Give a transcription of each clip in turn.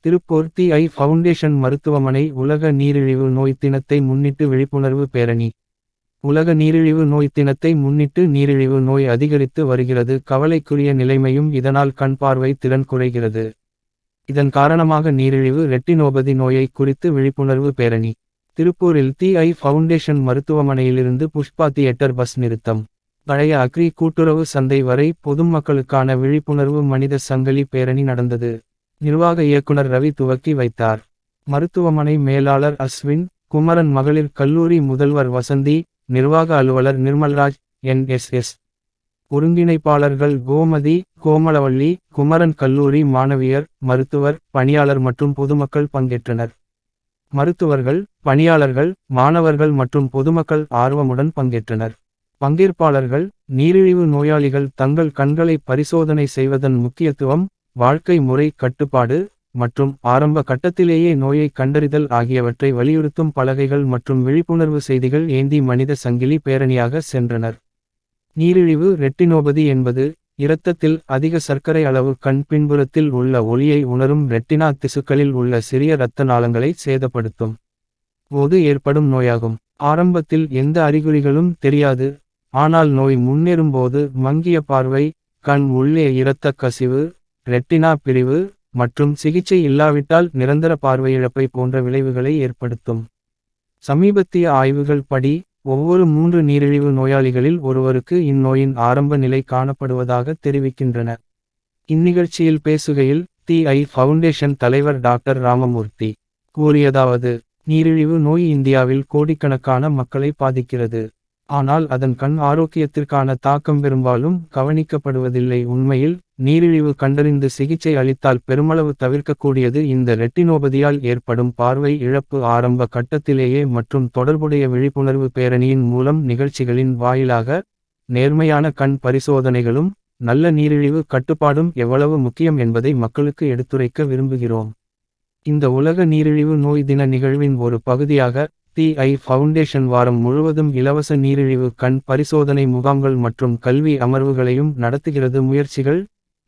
திருப்பூர் ஐ foundation மருத்துவமனை உலக நீரிழிவு நோய் தினத்தை முன்னிட்டு விழிப்புணர்வு பேரணி. உலக நீரிழிவு நோய் தினத்தை முன்னிட்டு நீரிழிவு நோய் அதிகரித்து வருகிறது. கவலைக்குரிய நிலைமையும் இதனால் கண் பார்வை திறன் குறைகிறது. இதன் காரணமாக நீரிழிவு ரெட்டினோபதி நோயை குறித்து விழிப்புணர்வு பேரணி. திருப்பூரில் தி ஐ ஃபவுண்டேஷன் மருத்துவமனையிலிருந்து புஷ்பா தியேட்டர் பஸ் நிறுத்தம். பழைய அக்ரி கூட்டுறவு சந்தை வரை பொதுமக்களுக்கான விழிப்புணர்வு மனித சங்கிலி பேரணி நடந்தது. நிர்வாக இயக்குனர் ரவி துவக்கி வைத்தார். மருத்துவமனை மேலாளர் அஸ்வின் குமரன் மகளிர் கல்லூரி முதல்வர் வசந்தி நிர்வாக அலுவலர் நிர்மல்ராஜ் என்எஸ்எஸ். ஒருங்கிணைப்பாளர்கள் கோமதி கோமலவள்ளி குமரன் கல்லூரி மாணவியர் மருத்துவர் பணியாளர் மற்றும் பொதுமக்கள் பங்கேற்றனர். மருத்துவர்கள் பணியாளர்கள் மாணவர்கள் மற்றும் பொதுமக்கள் ஆர்வமுடன் பங்கேற்றனர். பங்கேற்பாளர்கள் நீரிழிவு நோயாளிகள் தங்கள் கண்களை பரிசோதனை செய்வதன் முக்கியத்துவம் வாழ்க்கை முறை கட்டுப்பாடு மற்றும் ஆரம்ப கட்டத்திலேயே நோயை கண்டறிதல் ஆகியவற்றை வலியுறுத்தும் பலகைகள் மற்றும் விழிப்புணர்வு செய்திகள் ஏந்தி மனித சங்கிலி பேரணியாக சென்றனர். நீரிழிவு ரெட்டினோபதி என்பது இரத்தத்தில் அதிக சர்க்கரை அளவு கண் பின்புறத்தில் உள்ள ஒளியை உணரும் ரெட்டினா திசுக்களில் உள்ள சிறிய இரத்த நாளங்களை சேதப்படுத்தும். போது ஏற்படும் நோயாகும். ஆரம்பத்தில் எந்த அறிகுறிகளும் தெரியாது. ஆனால் நோய் முன்னேறும்போது மங்கிய பார்வை கண் உள்ளே இரத்த கசிவு ரெட்டினா பிரிவு மற்றும் சிகிச்சை இல்லாவிட்டால் நிரந்தர பார்வையிழப்பை போன்ற விளைவுகளை ஏற்படுத்தும். சமீபத்திய ஆய்வுகள் படி ஒவ்வொரு மூன்று நீரிழிவு நோயாளிகளில் ஒருவருக்கு இந்நோயின் ஆரம்ப நிலை காணப்படுவதாக தெரிவிக்கின்றன. இந்நிகழ்ச்சியில் பேசுகையில் தி ஐ ஃபவுண்டேஷன் தலைவர் டாக்டர் ராமமூர்த்தி கூறியதாவது நீரிழிவு நோய் இந்தியாவில் கோடிக்கணக்கான மக்களை பாதிக்கிறது. ஆனால் அதன் கண் ஆரோக்கியத்திற்கான தாக்கம் பெரும்பாலும் கவனிக்கப்படுவதில்லை. உண்மையில் நீரிழிவு கண்டறிந்து சிகிச்சை அளித்தால் பெருமளவு தவிர்க்கக்கூடியது இந்த ரெட்டினோபதியால் ஏற்படும் பார்வை இழப்பு ஆரம்ப கட்டத்திலேயே மற்றும் தொடர்புடைய விழிப்புணர்வு பேரணியின் மூலம் நிகழ்ச்சிகளின் வாயிலாக நேர்மையான கண் பரிசோதனைகளும் நல்ல நீரிழிவு கட்டுப்பாடும் எவ்வளவு முக்கியம் என்பதை மக்களுக்கு எடுத்துரைக்க விரும்புகிறோம். இந்த உலக நீரிழிவு நோய் தின நிகழ்வின் ஒரு பகுதியாக எஸ்பிஐ ஃபவுண்டேஷன் வாரம் முழுவதும் இலவச நீரிழிவு கண் பரிசோதனை முகாம்கள் மற்றும் கல்வி அமர்வுகளையும் நடத்துகிறது. முயற்சிகள்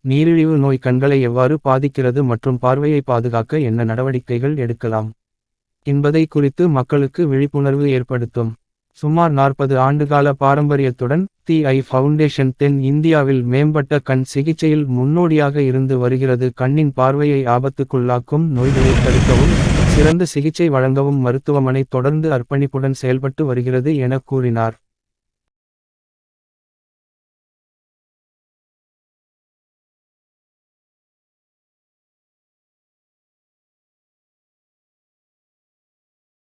நீரிழிவு நோய் கண்களை எவ்வாறு பாதிக்கிறது மற்றும் பார்வையை பாதுகாக்க என்ன நடவடிக்கைகள் எடுக்கலாம் என்பதை குறித்து மக்களுக்கு விழிப்புணர்வு ஏற்படுத்தும். சுமார் நாற்பது ஆண்டுகால பாரம்பரியத்துடன் தி ஐ ஃபவுண்டேஷன் தென் இந்தியாவில் மேம்பட்ட கண் சிகிச்சையில் முன்னோடியாக இருந்து வருகிறது. கண்ணின் பார்வையை ஆபத்துக்குள்ளாக்கும் நோய்களை தடுக்கவும் சிறந்த சிகிச்சை வழங்கவும் மருத்துவமனை தொடர்ந்து அர்ப்பணிப்புடன் செயல்பட்டு வருகிறது என கூறினார்.